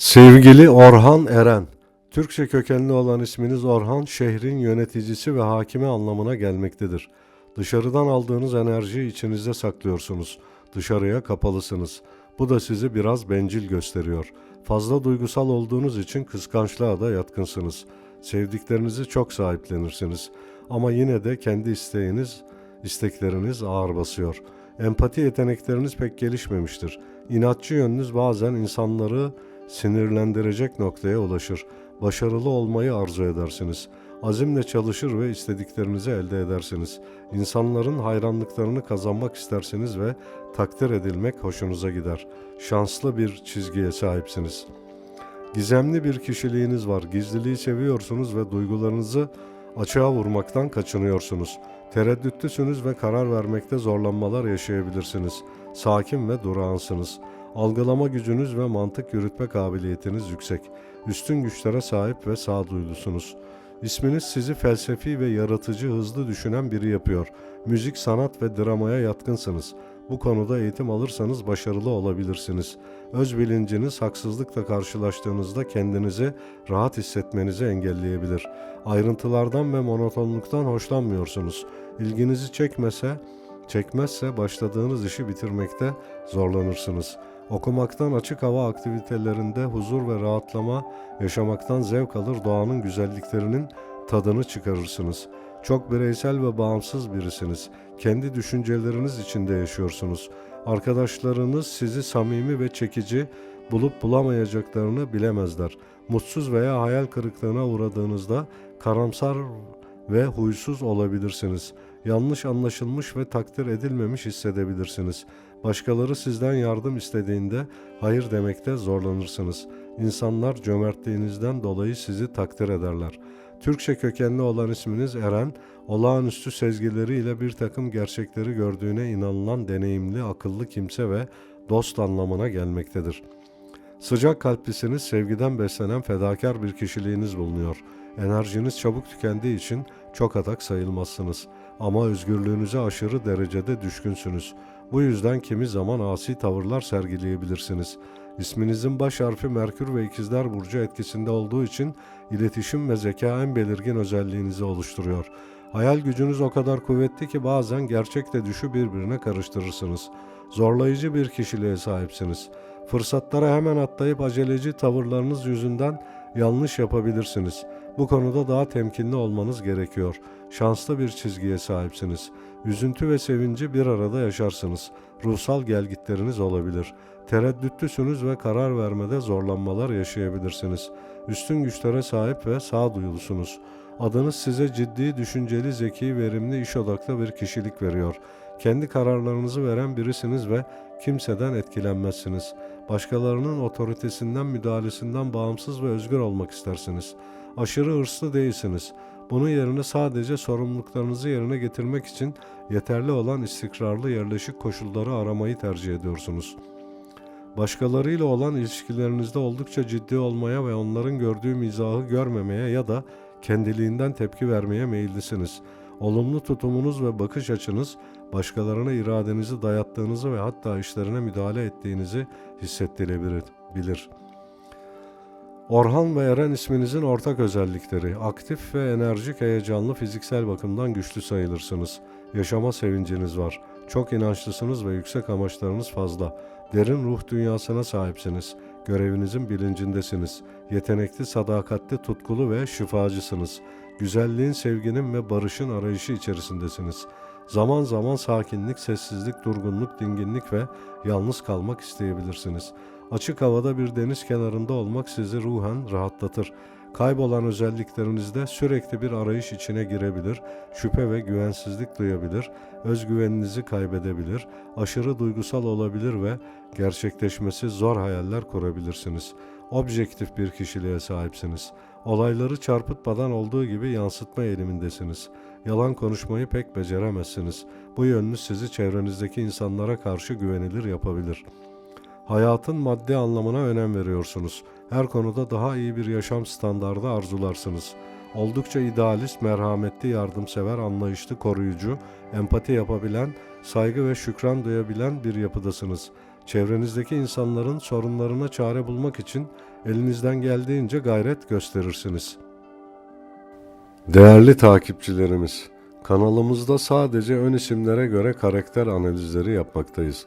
Sevgili Orhan Eren, Türkçe kökenli olan isminiz Orhan, şehrin yöneticisi ve hakimi anlamına gelmektedir. Dışarıdan aldığınız enerjiyi içinizde saklıyorsunuz. Dışarıya kapalısınız. Bu da sizi biraz bencil gösteriyor. Fazla duygusal olduğunuz için kıskançlığa da yatkınsınız. Sevdiklerinizi çok sahiplenirsiniz. Ama yine de kendi isteğiniz, istekleriniz ağır basıyor. Empati yetenekleriniz pek gelişmemiştir. İnatçı yönünüz bazen insanları sinirlendirecek noktaya ulaşır. Başarılı olmayı arzu edersiniz. Azimle çalışır ve istediklerinizi elde edersiniz. İnsanların hayranlıklarını kazanmak istersiniz ve takdir edilmek hoşunuza gider. Şanslı bir çizgiye sahipsiniz. Gizemli bir kişiliğiniz var. Gizliliği seviyorsunuz ve duygularınızı açığa vurmaktan kaçınıyorsunuz. Tereddütlüsünüz ve karar vermekte zorlanmalar yaşayabilirsiniz. Sakin ve durağansınız. Algılama gücünüz ve mantık yürütme kabiliyetiniz yüksek. Üstün güçlere sahip ve sağduyulusunuz. İsminiz sizi felsefi ve yaratıcı, hızlı düşünen biri yapıyor. Müzik, sanat ve dramaya yatkınsınız. Bu konuda eğitim alırsanız başarılı olabilirsiniz. Öz bilinciniz haksızlıkla karşılaştığınızda kendinizi rahat hissetmenizi engelleyebilir. Ayrıntılardan ve monotonluktan hoşlanmıyorsunuz. İlginizi çekmese, çekmezse başladığınız işi bitirmekte zorlanırsınız. Okumaktan, açık hava aktivitelerinde huzur ve rahatlama yaşamaktan zevk alır, doğanın güzelliklerinin tadını çıkarırsınız. Çok bireysel ve bağımsız birisiniz. Kendi düşünceleriniz içinde yaşıyorsunuz. Arkadaşlarınız sizi samimi ve çekici bulup bulamayacaklarını bilemezler. Mutsuz veya hayal kırıklığına uğradığınızda karamsar ve huysuz olabilirsiniz. Yanlış anlaşılmış ve takdir edilmemiş hissedebilirsiniz. Başkaları sizden yardım istediğinde hayır demekte zorlanırsınız. İnsanlar cömertliğinizden dolayı sizi takdir ederler. Türkçe kökenli olan isminiz Eren, olağanüstü sezgileriyle bir takım gerçekleri gördüğüne inanılan deneyimli, akıllı kimse ve dost anlamına gelmektedir. Sıcak kalplisiniz, sevgiden beslenen fedakar bir kişiliğiniz bulunuyor. Enerjiniz çabuk tükendiği için çok atak sayılmazsınız. Ama özgürlüğünüze aşırı derecede düşkünsünüz. Bu yüzden kimi zaman asi tavırlar sergileyebilirsiniz. İsminizin baş harfi Merkür ve İkizler Burcu etkisinde olduğu için iletişim ve zeka en belirgin özelliğinizi oluşturuyor. Hayal gücünüz o kadar kuvvetli ki bazen gerçekle düşü birbirine karıştırırsınız. Zorlayıcı bir kişiliğe sahipsiniz. Fırsatlara hemen atlayıp aceleci tavırlarınız yüzünden yanlış yapabilirsiniz. Bu konuda daha temkinli olmanız gerekiyor. Şanslı bir çizgiye sahipsiniz. Üzüntü ve sevinci bir arada yaşarsınız. Ruhsal gelgitleriniz olabilir. Tereddütlüsünüz ve karar vermede zorlanmalar yaşayabilirsiniz. Üstün güçlere sahip ve sağduyulusunuz. Adınız size ciddi, düşünceli, zeki, verimli, iş odaklı bir kişilik veriyor. Kendi kararlarınızı veren birisiniz ve kimseden etkilenmezsiniz. Başkalarının otoritesinden, müdahalesinden bağımsız ve özgür olmak istersiniz. Aşırı hırslı değilsiniz. Bunun yerine sadece sorumluluklarınızı yerine getirmek için yeterli olan istikrarlı yerleşik koşulları aramayı tercih ediyorsunuz. Başkalarıyla olan ilişkilerinizde oldukça ciddi olmaya ve onların gördüğü mizahı görmemeye ya da kendiliğinden tepki vermeye meyillisiniz. Olumlu tutumunuz ve bakış açınız başkalarına iradenizi dayattığınızı ve hatta işlerine müdahale ettiğinizi hissettirebilir. Orhan ve Eren isminizin ortak özellikleri. Aktif ve enerjik, heyecanlı, fiziksel bakımdan güçlü sayılırsınız. Yaşama sevinciniz var. Çok inançlısınız ve yüksek amaçlarınız fazla. Derin ruh dünyasına sahipsiniz. Görevinizin bilincindesiniz. Yetenekli, sadakatli, tutkulu ve şifacısınız. Güzelliğin, sevginin ve barışın arayışı içerisindesiniz. Zaman zaman sakinlik, sessizlik, durgunluk, dinginlik ve yalnız kalmak isteyebilirsiniz. Açık havada bir deniz kenarında olmak sizi ruhen rahatlatır. Kaybolan özelliklerinizde sürekli bir arayış içine girebilir, şüphe ve güvensizlik duyabilir, özgüveninizi kaybedebilir, aşırı duygusal olabilir ve gerçekleşmesi zor hayaller kurabilirsiniz. Objektif bir kişiliğe sahipsiniz. Olayları çarpıtmadan olduğu gibi yansıtma eğilimindesiniz. Yalan konuşmayı pek beceremezsiniz. Bu yönünüz sizi çevrenizdeki insanlara karşı güvenilir yapabilir.'' Hayatın maddi anlamına önem veriyorsunuz. Her konuda daha iyi bir yaşam standardı arzularsınız. Oldukça idealist, merhametli, yardımsever, anlayışlı, koruyucu, empati yapabilen, saygı ve şükran duyabilen bir yapıdasınız. Çevrenizdeki insanların sorunlarına çare bulmak için elinizden geldiğince gayret gösterirsiniz. Değerli takipçilerimiz, kanalımızda sadece ön isimlere göre karakter analizleri yapmaktayız.